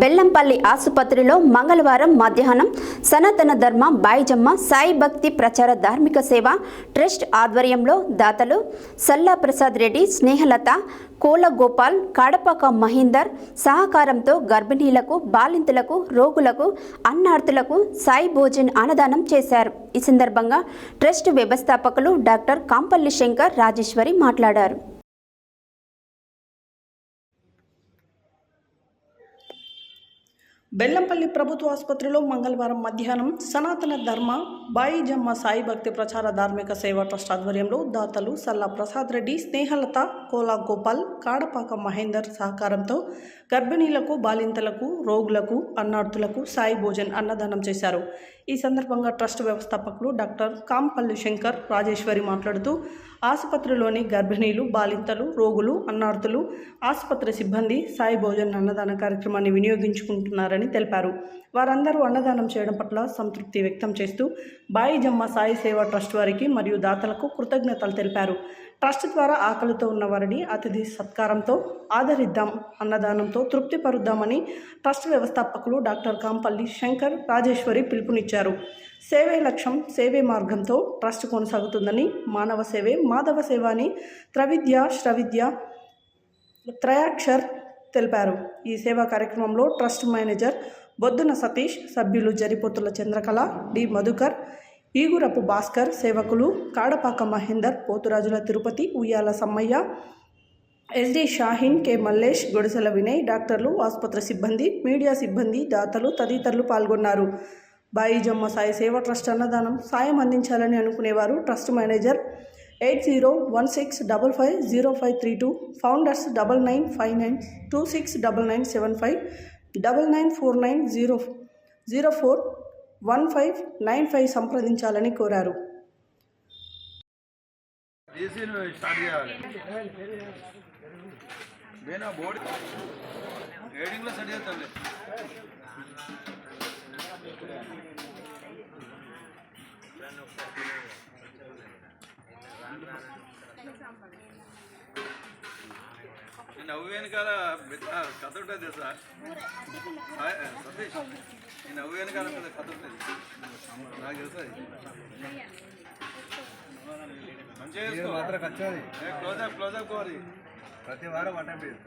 బెల్లంపల్లి ఆసుపత్రిలో మంగళవారం మధ్యాహ్నం సనాతన ధర్మ బాయిజమ్మ సాయి భక్తి ప్రచార ధార్మిక సేవ ట్రస్ట్ ఆధ్వర్యంలో దాతలు సల్లా ప్రసాద్ రెడ్డి స్నేహలత కోల గోపాల్ కడపక మహీందర్ సహకారంతో గర్భిణీలకు బాలింతులకు రోగులకు అన్నార్థులకు సాయి భోజన్ అన్నదానం చేశారు. ఈ సందర్భంగా ట్రస్ట్ వ్యవస్థాపకులు డాక్టర్ కాంపల్లి శంకర్ రాజేశ్వరి మాట్లాడారు. బెల్లంపల్లి ప్రభుత్వ ఆసుపత్రిలో మంగళవారం మధ్యాహ్నం సనాతన ధర్మ బాయిజమ్మ సాయి భక్తి ప్రచార ధార్మిక సేవా ట్రస్ట్ ఆధ్వర్యంలో దాతలు సల్లా ప్రసాద్ రెడ్డి స్నేహలత కోలా గోపాల్ కాడపాక మహేందర్ సహకారంతో గర్భిణీలకు బాలింతలకు రోగులకు అన్నార్థులకు సాయి భోజన్ అన్నదానం చేశారు. ఈ సందర్భంగా ట్రస్ట్ వ్యవస్థాపకులు డాక్టర్ కాంపల్లి శంకర్ రాజేశ్వరి మాట్లాడుతూ ఆసుపత్రిలోని గర్భిణీలు బాలింతలు రోగులు అన్నార్థులు ఆసుపత్రి సిబ్బంది సాయి భోజన్ అన్నదాన కార్యక్రమాన్ని వినియోగించుకుంటున్నారని తెలిపారు. వారందరూ అన్నదానం చేయడం పట్ల సంతృప్తి వ్యక్తం చేస్తూ బాయిజమ్మ సాయి సేవా ట్రస్ట్ వారికి మరియు దాతలకు కృతజ్ఞతలు తెలిపారు. ట్రస్ట్ ద్వారా ఆకలితో ఉన్న వారిని అతిథి సత్కారంతో ఆదరిద్దాం అన్నదానంతో తృప్తి పరుద్దామని ట్రస్ట్ వ్యవస్థాపకులు డాక్టర్ కాంపల్లి శంకర్ రాజేశ్వరి పిలుపునిచ్చారు. సేవే లక్ష్యం సేవే మార్గంతో ట్రస్ట్ కొనసాగుతుందని మానవ సేవే మాధవ సేవ అని త్రవిద్య శ్రవిద్య త్రయాక్షర్ తెలిపారు. ఈ సేవా కార్యక్రమంలో ట్రస్ట్ మేనేజర్ బొద్దున సతీష్ సభ్యులు జరిపోతుల చంద్రకళ డి మధుకర్ ఈగురపు భాస్కర్ సేవకులు కాడపాక మహేందర్ పోతురాజుల తిరుపతి ఉయ్యాల సమ్మయ్య ఎస్డి షాహీన్ కె మల్లేష్ గొడిసెల వినయ్ డాక్టర్లు ఆసుపత్రి సిబ్బంది మీడియా సిబ్బంది దాతలు తదితరులు పాల్గొన్నారు. బాయిజమ్మ సాయి సేవ ట్రస్ట్ అన్నదానం సాయం అందించాలని అనుకునేవారు trust manager eight zero one six double five zero five three two founders double nine five nine two six double nine seven five double nine four nine zero zero four one five nine five సంప్రదించాలని కోరారు. నేను board set చేస్తాను నవ్వు వెనకాల కథ ఉంటుంది సాయ్- సతీష్. నేను నవ్వు వెనకాల కథ ఉంటుంది. నాకు తెలుసు మంచిగా క్లోజప్ క్లోజప్ కోరి. ప్రతి వారం అటెంప్ట్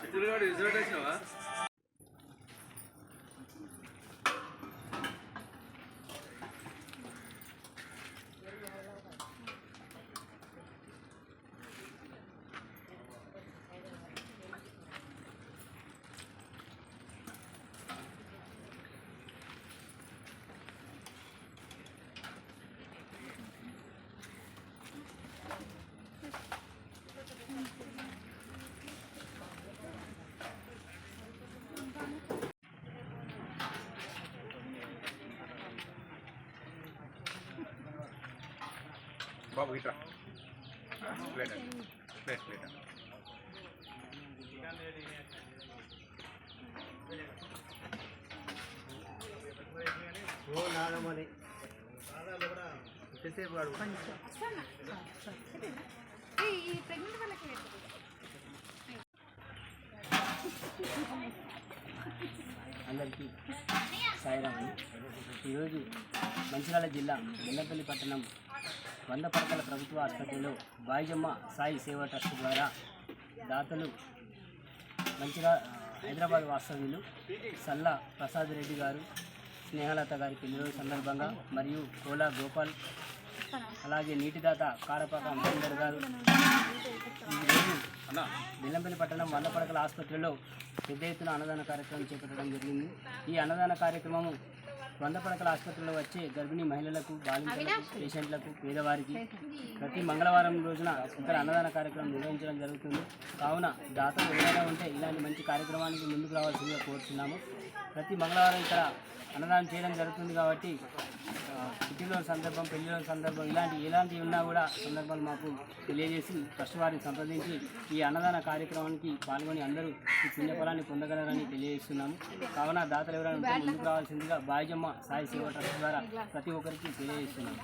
చిత్తులుగాడు రిజల్ట్ వచ్చినావా బాబు ఇట్రా ప్లేట్ ప్లేట్ ప్లేట్ ఓ నాగమణి ఎంతసేపు వాడు ఈ ప్రెగ్నెంట్ వాళ్ళకి అందరికీ సాయిరామ్. ఈరోజు మంచిర్యాల జిల్లా బెల్లంపల్లి పట్టణం వంద పడకల ప్రభుత్వ ఆసుపత్రిలో బాయిజమ్మ సాయి సేవా ట్రస్ట్ ద్వారా దాతలు మంచిగా హైదరాబాద్ వాస్తవ్యులు సల్లా ప్రసాద్ రెడ్డి గారు స్నేహలత గారి పిల్లల సందర్భంగా మరియు కోలా గోపాల్ అలాగే నీటిదాత కారపాక మహేందర్ గారు. ఈరోజు బెల్లంపల్లి పట్టణం వంద పడకల ఆసుపత్రిలో పెద్ద ఎత్తున అన్నదాన కార్యక్రమం చేపట్టడం జరిగింది. ఈ అన్నదాన కార్యక్రమము వంద పడకల ఆసుపత్రిలో వచ్చే గర్భిణీ మహిళలకు బాలింతలకు పేషెంట్లకు పేదవారికి ప్రతి మంగళవారం రోజున ఇక్కడ అన్నదాన కార్యక్రమం నిర్వహించడం జరుగుతుంది. కావున దాతలు ఎవరైనా ఉంటే ఇలాంటి మంచి కార్యక్రమానికి ముందుకు రావాల్సిందిగా కోరుతున్నాము ప్రతి మంగళవారం ఇక్కడ అన్నదానం చేయడం జరుగుతుంది కాబట్టి పుట్టినరోజు సందర్భం పెళ్ళిరోజు సందర్భం ఇలాంటి ఎలాంటివి ఉన్నా కూడా సందర్భాలు మాకు తెలియజేసి ఫస్ట్ వారిని సంప్రదించి ఈ అన్నదాన కార్యక్రమానికి పాల్గొని అందరూ ఈ పుణ్యఫలాన్ని పొందగలరని తెలియజేస్తున్నాము. కావున దాతలు ఎవరైనా ముందుకు రావాల్సిందిగా బాయిజమ్మ సాయి సేవ ట్రస్ట్ ద్వారా ప్రతి ఒక్కరికి తెలియజేస్తున్నాము.